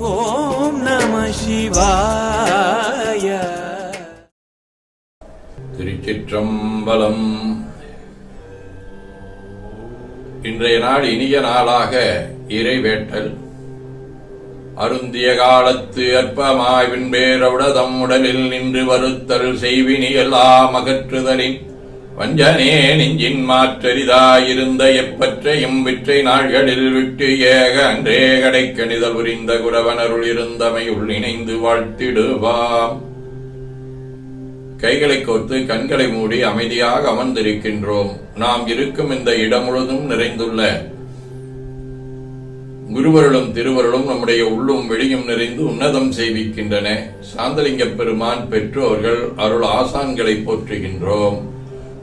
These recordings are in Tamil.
ஓம் நம சிவாய. திருச்சிற்றம்பலம். இன்றைய நாள் இனிய நாளாக இறைவேட்டல். அருந்திய காலத்து அற்பமாய் விண்பேரவுடதம் உடலில் நின்று வருத்தல் செய்வினி எல்லாம் அகற்றுதலின் வஞ்சனே நெஞ்சின் மாற்றரிதாயிருந்த எப்பற்றையும் விற்றை நாள்களில் விட்டு ஏக அன்றே கடைக்கணிதல் புரிந்த குரவனருள் இருந்தமை உள்ளிணைந்து வாழ்த்திடுவாம். கைகளை கோர்த்து கண்களை மூடி அமைதியாக அமர்ந்திருக்கின்றோம். நாம் இருக்கும் இந்த இடம் முழுதும் நிறைந்துள்ள குருவருளும் திருவருளும் நம்முடைய உள்ளும் வெளியும் நிறைந்து உன்னதம் செய்விக்கின்றன. சாந்தலிங்க பெருமான் பெற்றோர்கள் அருள் ஆசான்களை போற்றுகின்றோம்.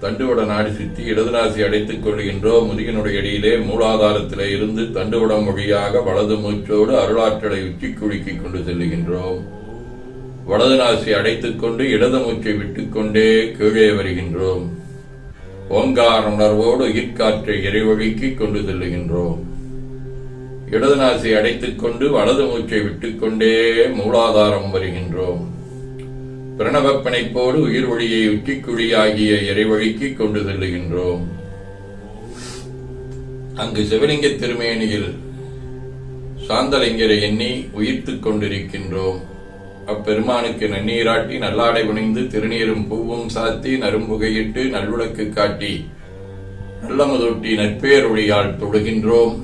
தண்டுவட நாடி சுற்றி இடது நாசி அடைத்துக் கொள்கின்றோம் முதுகினுடைய இடையிலே மூலாதாரத்திலே இருந்து தண்டுவடம் மொழியாக வலது மூச்சோடு அருளாற்றலை உச்சி குலுக்கிக் கொண்டு செல்லுகின்றோம். வலது நாசி அடைத்துக் கொண்டு இடது மூச்சை விட்டுக்கொண்டே கீழே வருகின்றோம். ஓங்கார உணர்வோடு உயிர்காற்றை இறைவழுக்கிக் கொண்டு செல்லுகின்றோம். இடது நாசி அடைத்துக் கொண்டு வலது மூச்சை விட்டுக்கொண்டே மூலாதாரம் வருகின்றோம். பிரணவ பிணைப்போடு உயிர் ஒளியை உச்சிக்குழியாகிய இறைவழிக்கு கொண்டு செல்லுகின்றோம். அங்கு சிவலிங்க திருமேனியில் சாந்தலிங்கரை எண்ணி உயிர்த்துக் கொண்டிருக்கின்றோம். அப்பெருமானுக்கு நன்னீராட்டி நல்லாடை புனைந்து திருநீரும் பூவும் சாத்தி நரும்புகையிட்டு நல்விளக்கு காட்டி நல்லமுதொட்டி நற்பேரொழியால் தொடுகின்றோம்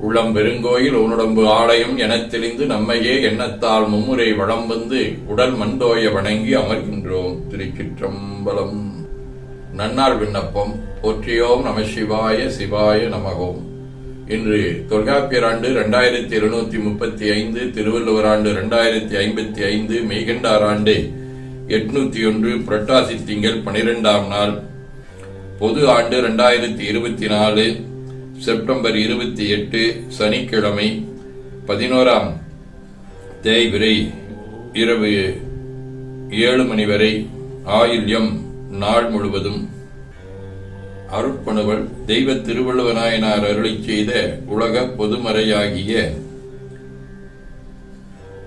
உள்ளம் பெருங்கோயில் உன்னுடம்பு ஆலயம் எனத் தெளிந்து நம்மையே எண்ணத்தால் மும்முறை வளம் வந்து உடல் மண்டோய வணங்கி அமர்கின்றோம். திருச்சிற்றம்பலம் நன்னாள் விண்ணப்பம். போற்றியோம் நம சிவாய சிவாய நமகோம். இன்று தொல்காப்பியர் ஆண்டு இரண்டாயிரத்தி இருநூத்தி முப்பத்தி ஐந்து திருவள்ளுவர் ஆண்டு இரண்டாயிரத்தி ஐம்பத்தி ஐந்து மெய்கண்டார் ஆண்டு எட்நூத்தி ஒன்று புரட்டாசி திங்கள் பனிரெண்டாம் நாள். பொது ஆண்டு இரண்டாயிரத்தி இருபத்தி நாலு. செப்டம்பர் இருபத்தி எட்டு சனிக்கிழமை பதினோராம் தேய்விரை இரவு ஏழு மணி வரை ஆயில்யம் நாள் முழுவதும் அருட்பணுவல் தெய்வ திருவள்ளுவநாயனார் அருளை செய்த உலக பொதுமறையாகிய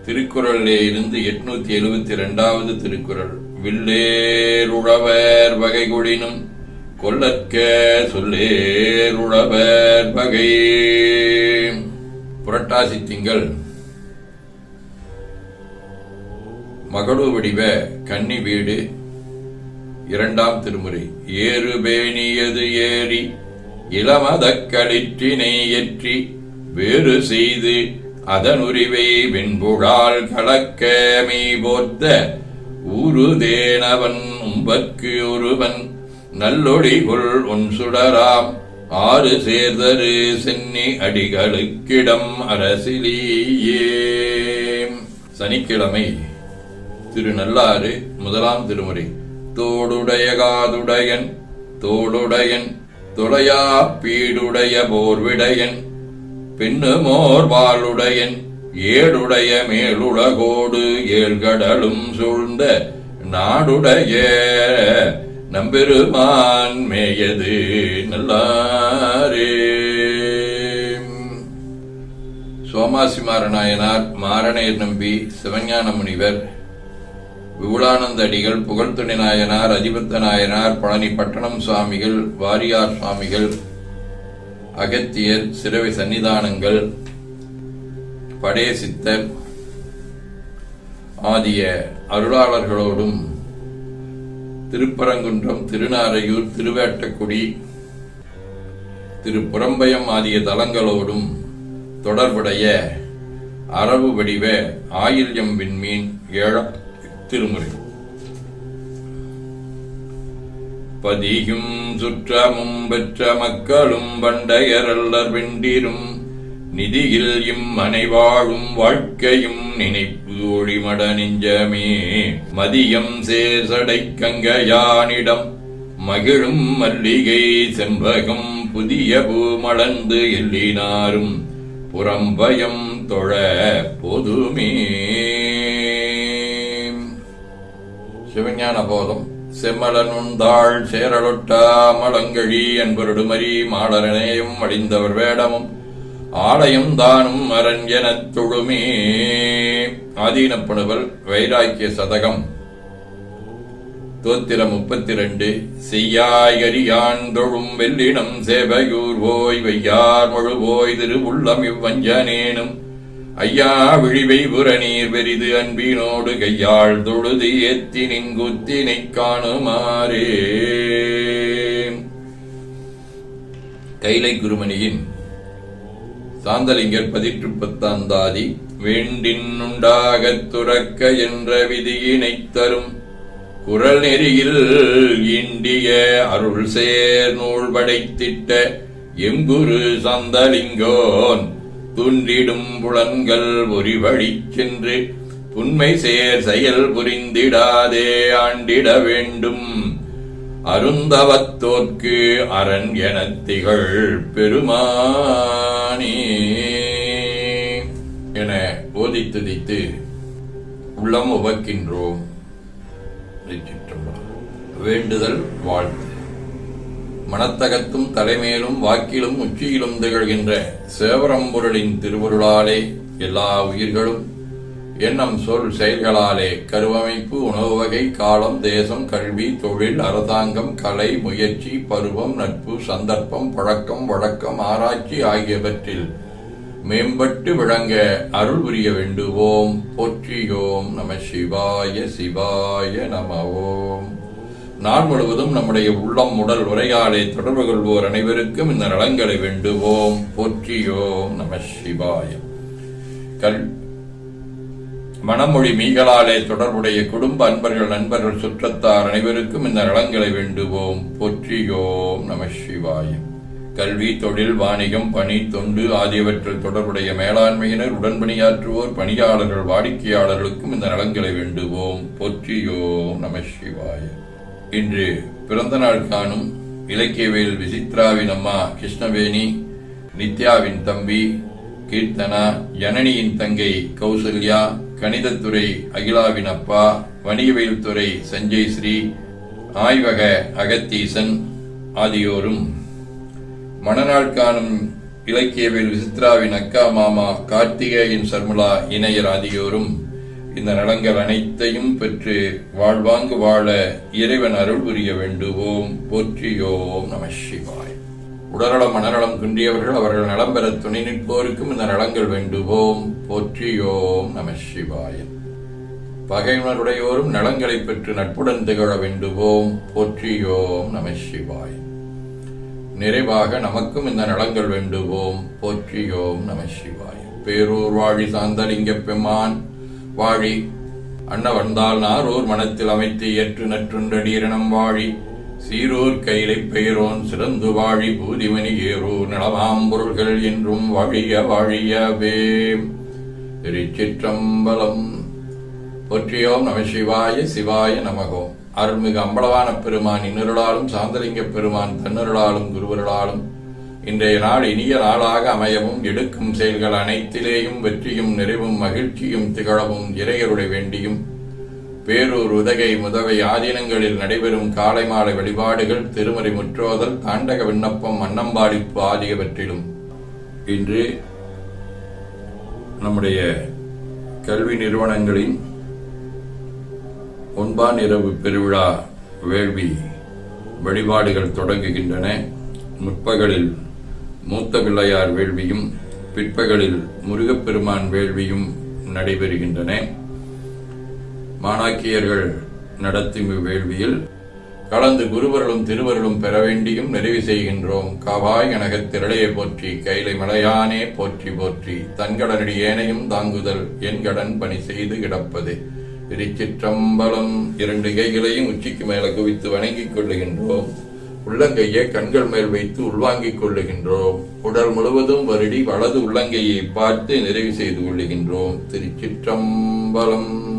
திருக்குறளிலே இருந்து எட்நூத்தி எழுபத்தி இரண்டாவது திருக்குறள். வில்லேருழவர் வகைகுடினும் கொல்லற்க சொல்லேருழவர் பகை புரட்டாசி திங்கள். மகளு வடிவ கன்னி வீடு. இரண்டாம் திருமுறை. ஏறு பேணியது ஏறி இளமதக் களிற்றினை ஏற்றி வேறு செய்து அதனுரிவை வெண்புழால் கலக்க மெய் போர்த்த ஊருதேனவன் உம்பற்கு ஒருவன் நல்லொளிகுள் உன் சுடராம். ஆறு சேர்தரு சென்னி அடிகளுக்கிடம் அரசிலேயே. சனிக்கிழமை திருநள்ளாறு முதலாம் திருமுறை. தோடுடைய காதுடையன் தோடுடையன் தொலையா பீடுடைய போர்விடையன் பின்னுமோர் வாளுடையன் ஏடுடைய மேலுலகோடு ஏழ்கடலும் சூழ்ந்த நாடுடைய நம்பெருமான் மேயது நல்லாரே. சோமாசி நாயனார் மாரணையர் நம்பி சிவஞான முனிவர் விபுலானந்த அடிகள் புகழ்துணை நாயனார் அதிபத்த நாயனார் பழனி பட்டணம் சுவாமிகள் வாரியார் சுவாமிகள் அகத்தியர் சிறவை சன்னிதானங்கள் படையசித்தர் ஆகிய அருளாளர்களோடும் திருப்பரங்குன்றம் திருநாரையூர் திருவேட்டக்குடி திருப்புறம்பயம் ஆகிய தலங்களோடும் தொடர்புடைய அரபு வடிவ ஆயில்யம் விண்மீன் ஏழ திருமுறை. பதியும் சுற்றமும் பெற்ற மக்களும் பண்டையரல்லர் வெண்டிரும் நிதியில் இம்மனை வாழும் வாழ்க்கையும் நினைப்பு ஒளிமட நெஞ்சமே. மதியம் சேசடை கங்கையானிடம் மகிழும் மல்லிகை செம்பகம் புதிய பூ மலர்ந்து எல்லினாரும் புறம்பயம் தொழ பொதுமே. சிவஞான போதம். செம்மலனுந்தாள் சேரலொட்டா மலங்கழி என்பருடுமரி மாடரனேயும் அடிந்தவர் வேடமும் ஆலயம் தானும் அரண் எனத் தொழுமே ஆதீனப்படுவல் வைராக்கிய சதகம். தோத்திரம் முப்பத்தி ரெண்டு செய்யாயரியான் தொழும் வெள்ளினம் சேவையூர் ஓய் வையார் மொழு திரு உள்ளம் இவ்வஞ்சனேனும். ஐயா விழிவை புறநீர் பெரிது அன்பினோடு கையாள் தொழுது ஏத்தி நிங்குத்தினை காணுமாறே. கைலை குருமணியின் சாந்தலிங்கர் பதிற்று பத்தாந்தாதி வேண்டின்னுண்டாகத் துறக்க என்ற விதியினைத் தரும். குரல் நெறியில் இண்டிய அருள் சேர் நூல் படைத்திட்ட எங்குரு சந்தலிங்கோன் துன்றிடும் புலன்கள் ஒரு வழி சென்று புன்மை சேர் செயல் புரிந்திடாதே ஆண்டிட வேண்டும். அருந்தவத்தோர்க்கு அரண் எனத் திகழ் பெருமானே என ஓதி துதித்து உள்ளம் உவக்கின்றோம். வேண்டுதல் வாழ்த்து. மனத்தகத்தும் தலைமையிலும் வாக்கிலும் உச்சியிலும் திகழ்கின்ற சேவரம்பொருளின் திருவருளாலே எல்லா உயிர்களும் எண்ணம் சொல் செயல்களாலே கருவமைப்பு உணவு வகை காலம் தேசம் கல்வி தொழில் அரசாங்கம் கலை முயற்சி பருவம் நட்பு சந்தர்ப்பம் பழக்கம் வழக்கம் ஆராய்ச்சி ஆகியவற்றில் மேம்பட்டு விளங்க அருள் புரிய வேண்டுவோம். போற்றியோம் நம சிவாய சிவாய நம ஓம் நாள் முழுவதும் நம்முடைய உள்ளம் உடல் உரையாடை தொடர்பு கொள்வோர் அனைவருக்கும் இந்த நலங்களை வேண்டுவோம். போற்றியோம் நம சிவாய. கல் மனமொழி மீகளாலே தொடர்புடைய குடும்ப அன்பர்கள் நண்பர்கள் சுற்றத்தார் அனைவருக்கும் இந்த நலங்களை வேண்டுவோம். போற்றியோம் நம சிவாயம் கல்வி தொழில் வாணிகம் பணி தொண்டு ஆகியவற்றில் தொடர்புடைய மேலாண்மையினர் உடன்பணியாற்றுவோர் பணியாளர்கள் வாடிக்கையாளர்களுக்கும் இந்த நலங்களை வேண்டுவோம். போற்றியோம் நம சிவாய. இன்று பிறந்த நாள் காணும் இலக்கியவேல் விசித்ராவின் அம்மா கிருஷ்ணவேணி நித்யாவின் தம்பி கீர்த்தனா ஜனனியின் தங்கை கௌசல்யா கணிதத்துறை அகிலாவின் அப்பா வணிகவியல் துறை சஞ்சய் ஸ்ரீ ஆய்வக அகத்தீசன் ஆகியோரும். மணநாள் காணும் இலக்கியவில் விசித்ராவின் அக்கா மாமா கார்த்திகேயன் சர்முலா இணையர் ஆகியோரும் இந்த நலங்கள் அனைத்தையும் பெற்று வாழ்வாங்கு வாழ இறைவன் அருள் புரிய வேண்டுவோம். போற்றியோம் நம சிவாய். உடல்நலம் மனநலம் குன்றியவர்கள் அவர்கள் நலம் பெற துணை நிற்போருக்கும் இந்த நலங்கள் வேண்டுவோம். போற்றியோம் நம சிவாய. பகையுணருடையோரும் நலங்களை பெற்று நட்புடன் திகழ வேண்டுவோம். போற்றியோம் நம சிவாய. நிறைவாக நமக்கும் இந்த நலங்கள் வேண்டுவோம். போற்றியோம் நம சிவாய. பேரூர் வாழி சாந்தலிங்க பெம்மான் வாழி. அன்னவந்தால் நாரூர் மனத்தில் அமைத்து ஏற்று நற்றுண்டடீரணம் வாழி. சீரூர் கைலை பெயரோன் சிறந்து வாழி பூதிமணி ஏறோ நலமாம் பொருள்கள் என்றும் வாழிய வாழியவே. திருச்சிற்றம்பலம். போற்றியோம் நம சிவாய சிவாய நமகோம் அருள்மிகு அம்பலவான பெருமான் இன்னருளாலும் சாந்தலிங்க பெருமான் தன்னருளாலும் குருவருளாலும் இன்றைய நாள் இனிய நாளாக அமையவும் எடுக்கும் செயல்கள் அனைத்திலேயும் வெற்றியும் நிறைவும் மகிழ்ச்சியும் திகழவும் இறையருளை வேண்டியும் பேரூர் உதகை முதவை ஆதீனங்களில் நடைபெறும் காலை மாலை வழிபாடுகள் திருமறை முற்றோதல் தாண்டக விண்ணப்பம் அன்னம்பாடிப்பு ஆகியவற்றிலும். இன்று நம்முடைய கல்வி நிறுவனங்களின் ஒன்பான் இரவு பெருவிழா வேள்வி வழிபாடுகள் தொடங்குகின்றன. முற்பகலில் மூத்த பிள்ளையார் வேள்வியும் பிற்பகலில் முருகப்பெருமான் வேள்வியும் நடைபெறுகின்றன. மாணாக்கியர்கள் நடத்தும் வேள்வியில் கலந்து குருவர்களும் திருவருளும் பெற வேண்டியும் நிறைவு செய்கின்றோம். காவாய் கனகத் திரளையை போற்றி கைலை மலையானே போற்றி போற்றி. தன்கடனடி ஏனையும் தாங்குதல் என் கடன் பணி செய்து கிடப்பது. திருச்சிற்றம்பலம் இரண்டு கைகளையும் உச்சிக்கு மேல குவித்து வணங்கிக் கொள்ளுகின்றோம். உள்ளங்கையை கண்கள் மேல் வைத்து உள்வாங்கிக் கொள்ளுகின்றோம். உடல் முழுவதும் வருடி வலது உள்ளங்கையை பார்த்து நிறைவு செய்து கொள்ளுகின்றோம். திருச்சிற்றம்பலம்